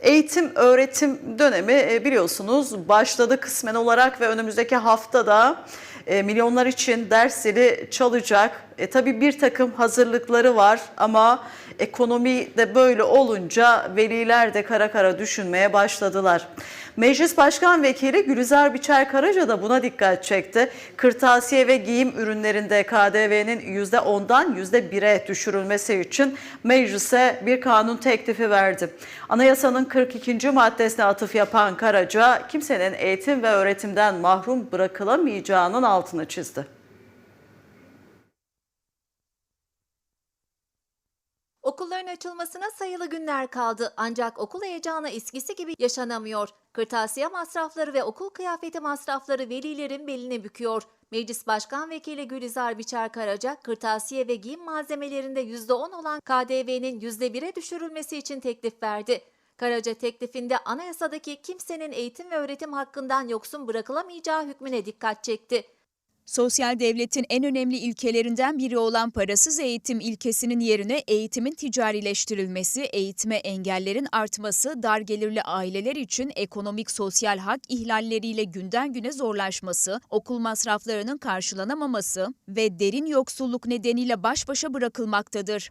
Eğitim öğretim dönemi e, biliyorsunuz başladı kısmen olarak ve önümüzdeki haftada e, milyonlar için ders zili çalacak. E, tabii bir takım hazırlıkları var ama ekonomi de böyle olunca veliler de kara kara düşünmeye başladılar. Meclis Başkan Vekili Gülizar Biçer Karaca da buna dikkat çekti. Kırtasiye ve giyim ürünlerinde KDV'nin %10'dan %1'e düşürülmesi için meclise bir kanun teklifi verdi. Anayasanın 42. maddesine atıf yapan Karaca, kimsenin eğitim ve öğretimden mahrum bırakılamayacağının altını çizdi. Okulların açılmasına sayılı günler kaldı ancak okul heyecanı eskisi gibi yaşanamıyor. Kırtasiye masrafları ve okul kıyafeti masrafları velilerin belini büküyor. Meclis Başkan Vekili Gülizar Biçer Karaca, kırtasiye ve giyim malzemelerinde %10 olan KDV'nin %1'e düşürülmesi için teklif verdi. Karaca teklifinde anayasadaki kimsenin eğitim ve öğretim hakkından yoksun bırakılamayacağı hükmüne dikkat çekti. Sosyal devletin en önemli ilkelerinden biri olan parasız eğitim ilkesinin yerine eğitimin ticarileştirilmesi, eğitime engellerin artması, dar gelirli aileler için ekonomik sosyal hak ihlalleriyle günden güne zorlaşması, okul masraflarının karşılanamaması ve derin yoksulluk nedeniyle baş başa bırakılmaktadır.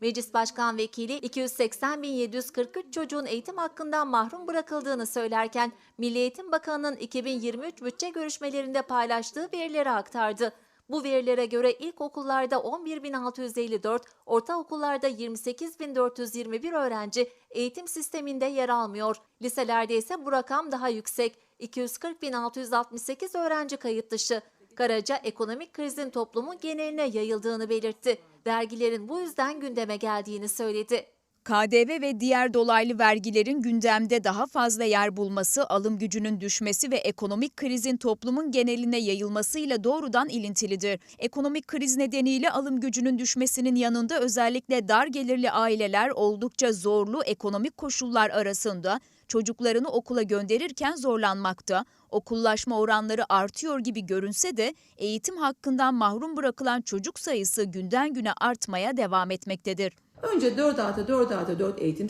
Meclis Başkan Vekili 280.743 çocuğun eğitim hakkından mahrum bırakıldığını söylerken Milli Eğitim Bakanı'nın 2023 bütçe görüşmelerinde paylaştığı verileri aktardı. Bu verilere göre ilkokullarda 11.654, ortaokullarda 28.421 öğrenci eğitim sisteminde yer almıyor. Liselerde ise bu rakam daha yüksek. 240.668 öğrenci kayıt dışı. Karaca ekonomik krizin toplumun geneline yayıldığını belirtti. Vergilerin bu yüzden gündeme geldiğini söyledi. KDV ve diğer dolaylı vergilerin gündemde daha fazla yer bulması, alım gücünün düşmesi ve ekonomik krizin toplumun geneline yayılmasıyla doğrudan ilintilidir. Ekonomik kriz nedeniyle alım gücünün düşmesinin yanında özellikle dar gelirli aileler oldukça zorlu ekonomik koşullar arasında çocuklarını okula gönderirken zorlanmakta. Okullaşma oranları artıyor gibi görünse de eğitim hakkından mahrum bırakılan çocuk sayısı günden güne artmaya devam etmektedir. Önce 4 artı 4 artı 4 eğitim